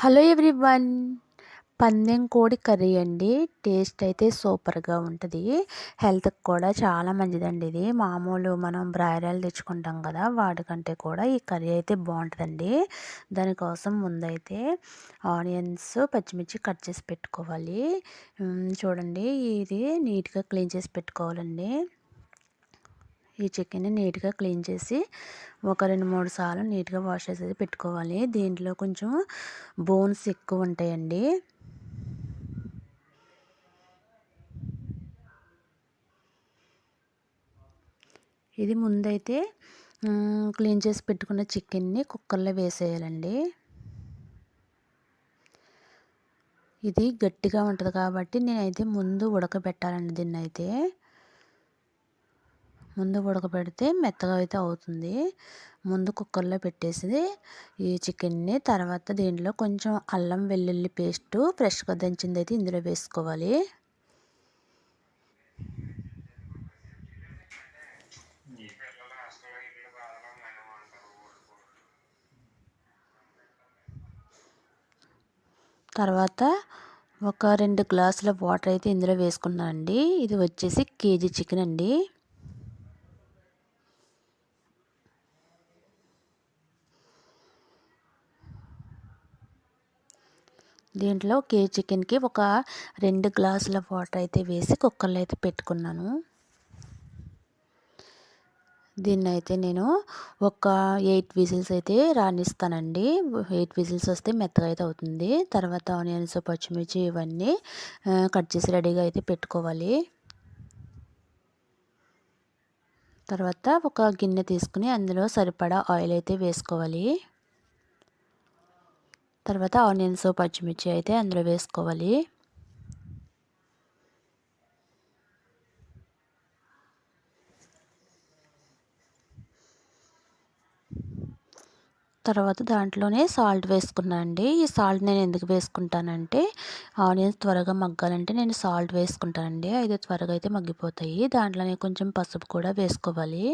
Hello everyone. పందెం కోడి curry అండి. టేస్ట్ అయితే సూపర్గా ఉంటుంది. హెల్త్కి కూడా చాలా మంచిదండి ఇది. మామూలు మనం బ్రాయిలర్లు తెచ్చుకుంటాం కదా వాటికంటే కూడా ఈ కర్రీ అయితే బాగుంటుందండి. దానికోసం ముందైతే ఆనియన్స్ పచ్చిమిర్చి కట్ చేసి పెట్టుకోవాలి. చూడండి ఇది నీట్గా క్లీన్ చేసి పెట్టుకోవాలండి. ఈ చికెన్ని నీట్గా క్లీన్ చేసి ఒక రెండు మూడు సార్లు నీట్గా వాష్ చేసేది పెట్టుకోవాలి. దీంట్లో కొంచెం బోన్స్ ఎక్కువ ఉంటాయండి. ఇది ముందైతే క్లీన్ చేసి పెట్టుకున్న చికెన్ని కుక్కర్లో వేసేయాలండి. ఇది గట్టిగా ఉంటుంది కాబట్టి నేనైతే ముందు ఉడకబెట్టాలండి దీన్ని అయితే ముందు ఉడకబెడితే మెత్తగా అయితే అవుతుంది. ముందు కుక్కర్లో పెట్టేసి ఈ చికెన్ని తర్వాత దీంట్లో కొంచెం అల్లం వెల్లుల్లి పేస్టు ఫ్రెష్గా దంచింది అయితే ఇందులో వేసుకోవాలి. తర్వాత ఒక రెండు గ్లాసుల వాటర్ అయితే ఇందులో వేసుకున్నాను అండి ఇది వచ్చేసి కేజీ చికెన్ అండి. దీంట్లో కేజీ చికెన్కి ఒక రెండు గ్లాసుల వాటర్ అయితే వేసి కుక్కర్లో అయితే పెట్టుకున్నాను. దీన్ని అయితే నేను ఒక ఎయిట్ విజిల్స్ అయితే రాణిస్తానండి ఎయిట్ విజిల్స్ వస్తే మెత్తగా అయితే అవుతుంది. తర్వాత ఆనియన్స్ పచ్చిమిర్చి ఇవన్నీ కట్ చేసి రెడీగా అయితే పెట్టుకోవాలి. తర్వాత ఒక గిన్నె తీసుకుని అందులో సరిపడా ఆయిల్ అయితే వేసుకోవాలి. తర్వాత ఆనియన్స్ పచ్చిమిర్చి అయితే అందులో వేసుకోవాలి. తర్వాత దాంట్లోనే సాల్ట్ వేసుకున్నానండి ఈ సాల్ట్ నేను ఎందుకు వేసుకుంటానంటే ఆనియన్స్ త్వరగా మగ్గాలంటే నేను సాల్ట్ వేసుకుంటానండి. అయితే త్వరగా అయితే మగ్గిపోతాయి. దాంట్లోనే కొంచెం పసుపు కూడా వేసుకోవాలి.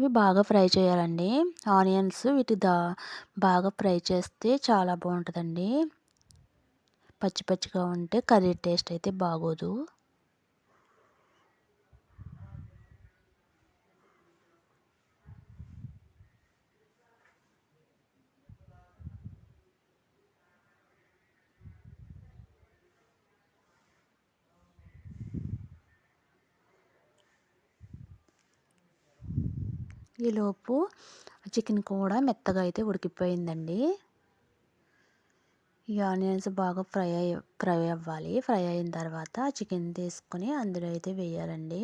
ఇవి బాగా ఫ్రై చేయాలండి. ఆనియన్స్ వీటి దా బాగా ఫ్రై చేస్తే చాలా బాగుంటుందండి. పచ్చి పచ్చిగా ఉంటే కర్రీ టేస్ట్ అయితే బాగోదు. ఈలోపు చికెన్ కూడా మెత్తగా అయితే ఉడికిపోయిందండి. ఈ ఆనియన్స్ బాగా ఫ్రై అయ్యి ఫ్రై అవ్వాలి. ఫ్రై అయిన తర్వాత చికెన్ తీసుకొని అందులో అయితే వేయాలండి.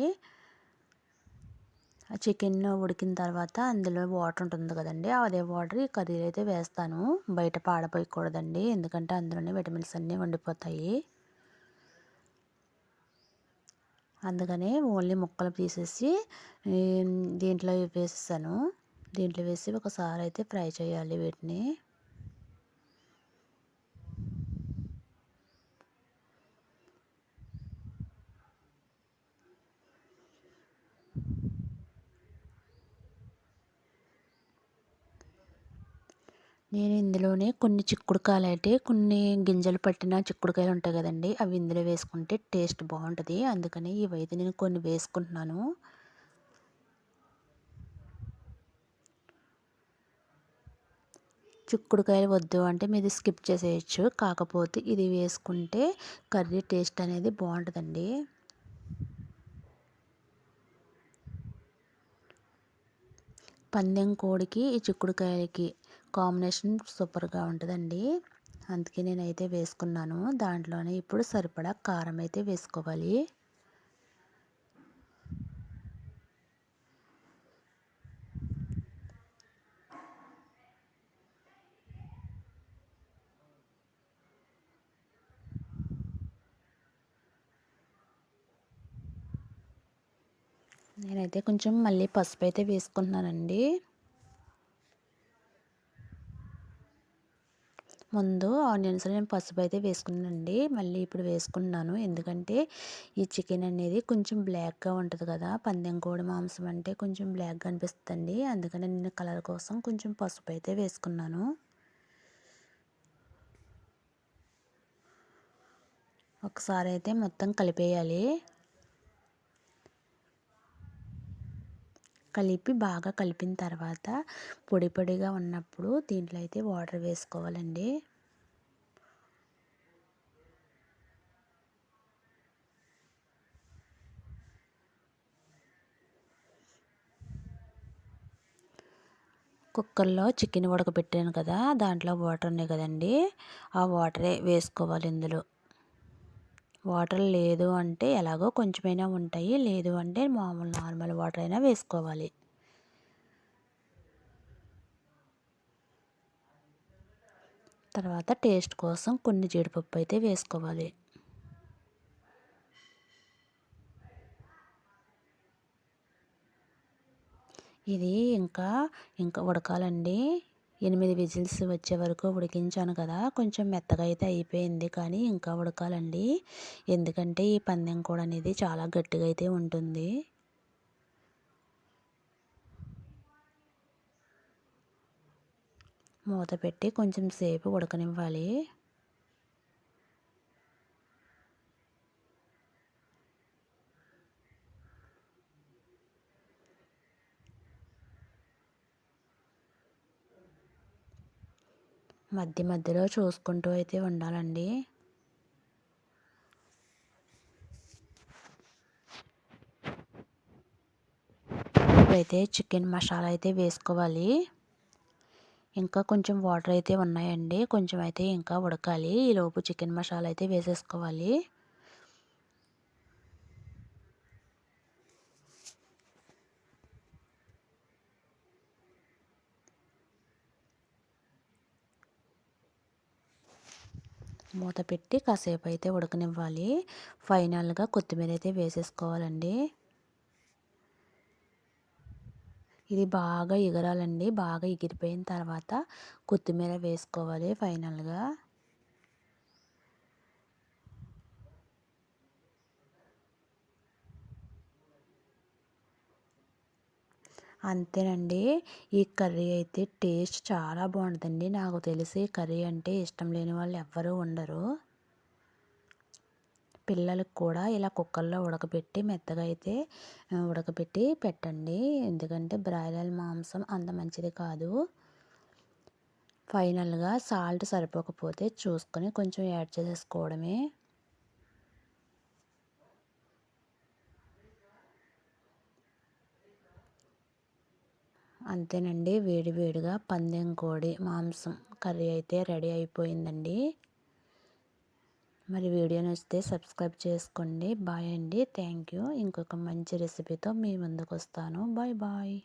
ఆ చికెన్ ఉడికిన తర్వాత అందులో వాటర్ ఉంటుంది కదండి అదే వాటర్ ఈ కర్రీలో అయితే వేస్తాను. బయట పాడపోయకూడదండి ఎందుకంటే అందులోనే విటమిన్స్ అన్నీ వండిపోతాయి అందుకనే ఓన్లీ ముక్కలు తీసేసి దీంట్లో వేసేసాను. దీంట్లో వేసి ఒకసారి అయితే ఫ్రై చేయాలి వీటిని. నేను ఇందులోనే కొన్ని చిక్కుడుకాయలు అయితే కొన్ని గింజలు పట్టిన చిక్కుడుకాయలు ఉంటాయి కదండి అవి ఇందులో వేసుకుంటే టేస్ట్ బాగుంటుంది. అందుకని ఇవైతే నేను కొన్ని వేసుకుంటున్నాను. చిక్కుడుకాయలు వద్దు అంటే మీది స్కిప్ చేసేయచ్చు. కాకపోతే ఇది వేసుకుంటే కర్రీ టేస్ట్ అనేది బాగుంటుందండి. పందెం కోడికి ఈ చిక్కుడుకాయలకి కాంబినేషన్ సూపర్గా ఉంటుందండి. అందుకే నేనైతే వేసుకున్నాను. దాంట్లోనే ఇప్పుడు సరిపడా కారం అయితే వేసుకోవాలి. నేనైతే కొంచెం మళ్ళీ పసుపు అయితే వేసుకుంటున్నానండి. ముందు ఆనియన్స్లో నేను పసుపు అయితే వేసుకున్నానండి. మళ్ళీ ఇప్పుడు వేసుకున్నాను. ఎందుకంటే ఈ చికెన్ అనేది కొంచెం బ్లాక్గా ఉంటుంది కదా. పందెం కోడి మాంసం అంటే కొంచెం బ్లాక్గా అనిపిస్తుంది అందుకని నేను కలర్ కోసం కొంచెం పసుపు అయితే వేసుకున్నాను. ఒకసారి అయితే మొత్తం కలిపేయాలి. కలిపి బాగా కలిపిన తర్వాత పొడి పొడిగా ఉన్నప్పుడు దీంట్లో అయితే వాటర్ వేసుకోవాలండి. కుక్కర్లో చికెన్ ఉడకబెట్టాను కదా దాంట్లో వాటర్ ఉన్నాయి కదండి. ఆ వాటరే వేసుకోవాలి ఇందులో. వాటర్ లేదు అంటే ఎలాగో కొంచెమైనా ఉంటాయి. లేదు అంటే మామూలు నార్మల్ వాటర్ అయినా వేసుకోవాలి. తర్వాత టేస్ట్ కోసం కొన్ని జీడిపప్పు అయితే వేసుకోవాలి. ఇది ఇంకా ఇంకా ఉడకాలండి. ఎనిమిది విజిల్స్ వచ్చే వరకు ఉడికించాను కదా కొంచెం మెత్తగా అయితే అయిపోయింది కానీ ఇంకా ఉడకాలండి. ఎందుకంటే ఈ పందెం కూడా అనేది చాలా గట్టిగా అయితే ఉంటుంది. మూత పెట్టి కొంచెం సేపు ఉడకనివ్వాలి. మధ్య మధ్యలో చూసుకుంటూ అయితే ఉండాలండి. ఇప్పుడైతే చికెన్ మసాలా అయితే వేసుకోవాలి. ఇంకా కొంచెం వాటర్ అయితే ఉన్నాయండి. కొంచెం అయితే ఇంకా ఉడకాలి. ఈలోపు చికెన్ మసాలా అయితే వేసేసుకోవాలి. మూత పెట్టి కాసేపు అయితే ఉడకనివ్వాలి. ఫైనల్గా కొత్తిమీర అయితే వేసేసుకోవాలండి. ఇది బాగా ఎగరాలండి. బాగా ఎగిరిపోయిన తర్వాత కొత్తిమీర వేసుకోవాలి ఫైనల్గా. అంతేనండి. ఈ కర్రీ అయితే టేస్ట్ చాలా బాగుంటుందండి. నాకు తెలిసి కర్రీ అంటే ఇష్టం లేని వాళ్ళు ఎవ్వరూ ఉండరు. పిల్లలకు కూడా ఇలా కుక్కర్లో ఉడకబెట్టి మెత్తగా అయితే ఉడకబెట్టి పెట్టండి. ఎందుకంటే బ్రాయిలర్ మాంసం అంత మంచిది కాదు. ఫైనల్గా సాల్ట్ సరిపోకపోతే చూసుకొని కొంచెం యాడ్ చేసేసుకోవడమే. అంతేనండి. వేడి వేడిగా పందెం కోడి మాంసం కర్రీ అయితే రెడీ అయిపోయిందండి. మరి వీడియో నచ్చితే సబ్స్క్రైబ్ చేసుకోండి. బాయ్ అండి. Thank you. ఇంకొక మంచి రెసిపీతో మీ ముందుకు వస్తాను బాయ్ బాయ్.